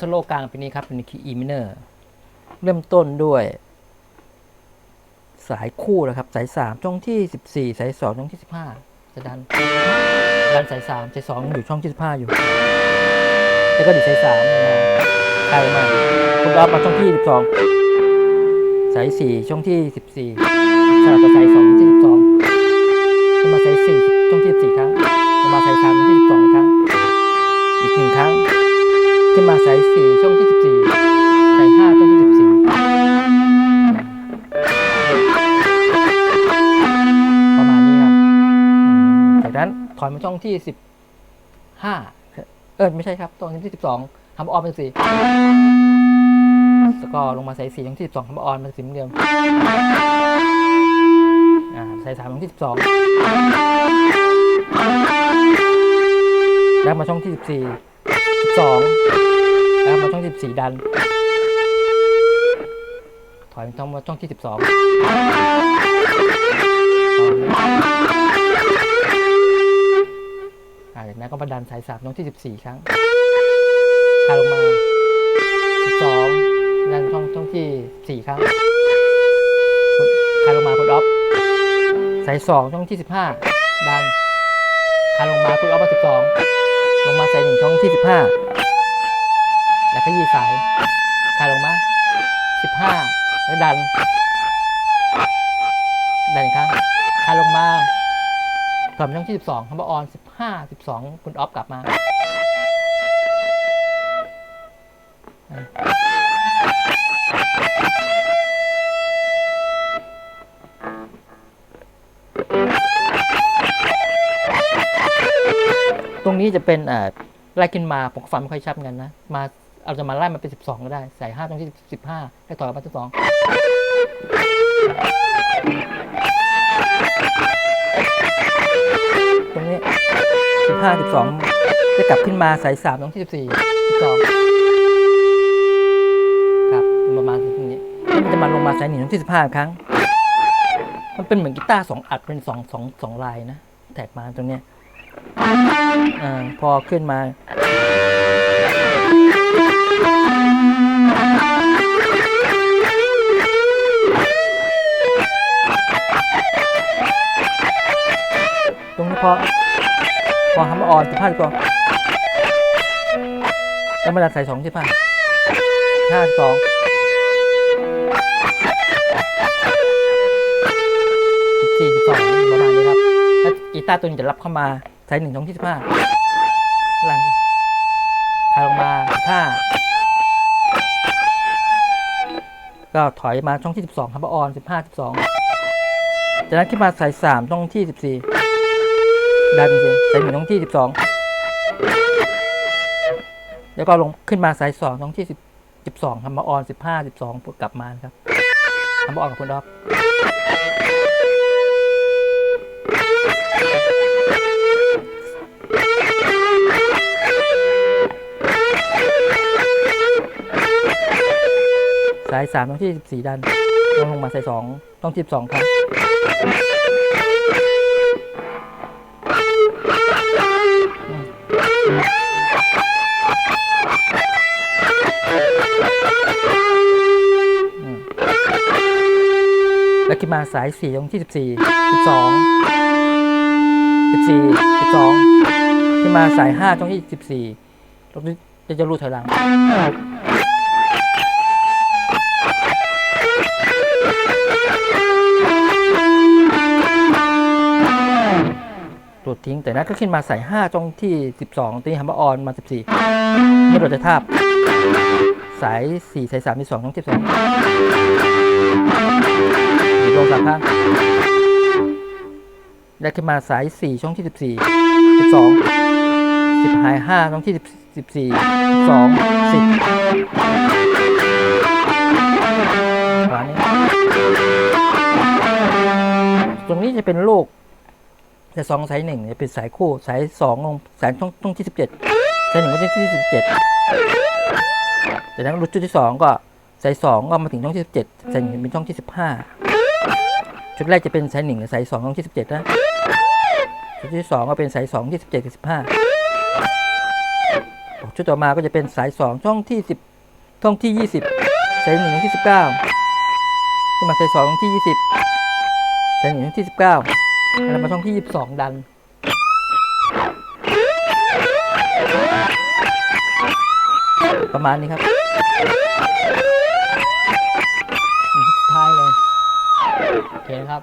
สโลกลางเป็นนี้ครับ เป็นคีย์ E minor เริ่มต้นด้วย สายคู่นะครับ สายสามช่องที่สิบสี่สายสองช่องที่สิบห้าจะดัน ดันสายสามสายสองอยู่ช่องที่สิบห้าอยู่ แล้วก็ดีสายสามลงมาคลมาคุณรับมาช่องที่สิบสองสายสี่ช่องที่สิบสี่สลับกับสายสองที่สิบสองขึ้นมาสายสี่ช่องที่สิบสี่ครั้งมาสายสามช่องที่สิบสองครั้ง อีกหนึ่งครั้ง ขึ้นมาสายสี่ช่องที่สิบสี่สายห้าช่องที่สิบสี่ประมาณนี้ครับจากนั้นถอยมาช่องที่สิบห้าเออไม่ใช่ครับตรงที่สิบสองทำออนเป็นสี่แล้วก็ลงมาสายสี่ช่องที่สิบสองทำออนเป็นสีเหมือนเดิมอ่าสายสามช่องที่สิบสองแล้วมาช่องที่สิ สิบสองแล้วมาช่องที่สิบสี่ดัน ถอยมาช่องมาช่องที่สิบสองอ่าจากนั้นก็มาดันสายสามช่องที่สิบสี่ครั้งคายลงมาสิบสองดันช่องช่องที่สี่ครั้งคายลงมาคุณออฟสายสองช่องที่สิบห้าดันคายลงมาคุณออฟมาสิบสอง ลงมาสายหนึ่งช่องที่สิบห้าแล้วก็ยีสายคายลงมาสิบห้าแล้วดัน ดันอีกครั้งคายลงมาถอยมาช่องที่สิบสองคำว่าออนสิบห้าสิบสองคุณออฟกลับมา นี้จะเป็นอ่าไล่ขึ้นมาผมก็ฟังไม่ค่อยชัดเหมือนกันนะ มาเอาจะมาไล่มาเป็นสิบสองก็ได้ ใส่ห้าตรงที่สิบห้าให้ถอมาสิบสองตรงนี้สิบห้าสิบสองจะกลับขึ้นมาใส่สามตรงที่สิบสี่สองครับประมาณตรงนี้มันจะมาลงมาใส่หนึ่งตรงที่สิบห้าครั้ง มันเป็นเหมือนกีตาร์สองอัดเป็นสองสองสองลายนะแท็กมาตรงเนี้ย อาพอขึ้นมา ตรงนี้พอ พอทำอ่อนสิบห้าตัวแล้วมาดันใส่สองสิบห้าห้าสองสี่สิบสองประมาณนี้ครับ แล้วกีตาร์ตัวนี้จะรับเข้ามา ใส่หนึ่งช่องที่สิบห้าหลันคายลงมาห้าก็ถอยมาช่องที่สิบสองครับออนสิบห้าสิบสองจากนั้นขึ้นมาใส่สามช่องที่สิบสี่ดันสิใส่หนึ่งช่องที่สิบสองแล้วก็ลงขึ้นมาสายสองช่องที่สิบสิบสองทำมาออนสิบห้าสิบสองกลับมาครับทำมาออนกับคุณดอก สายสามต้องที่สิบสี่ดันลงลงมาสายสองต้องสิบสองครับแล้วขึ้นมาสายสี่ตรงที่สิบสี่สิบสองสิบสี่สิบสองขึ้นมาสายห้าตรงที่สิบสี่ตรงนี้จะจะรูดถอยหลัง ตรวจทิ้ง แต่นั้นก็ขึ้นมาใส่5ตรงที่ 12 ตีฮัมเบอร์ออนมา 14นี่เราจะทาบ สาย 4 สาย3ที่2ตรง12หยิบลงสามข้างได้ขึ้นมาสาย 4 ช่องที่ 14 12 10หาย5ตรงที่ 14 12 10ประมานี้ตรงนี้จะเป็นลูก สายสองสายหนึ่งจะเป็นสายคู่สายสองลงสายช่องช่องที่สิบเจ็ดสายหนึ่งก็ที่ที่สิบเจ็ดจากนั้นรุดชุดที่สองก็สายสองก็มาถึงช่องที่สิบเจ็ดสายหนึ่งเป็นช่องที่สิบห้าชุดแรกจะเป็นสายหนึ่งสายสองช่องที่สิบเจ็ดนะชุดที่สองก็เป็นสายสองที่สิบเจ็ดกับสิบห้าชุดต่อมาก็จะเป็นสายสองช่องที่สิบช่องที่ยี่สิบสายหนึ่งที่สิบเก้าขึ้นมาสายสองที่ยี่สิบสายหนึ่งที่สิบเก้า แล้วมาช่องที่ 22 ดัน ประมาณนี้ครับสุดท้ายเลย โอเคครับ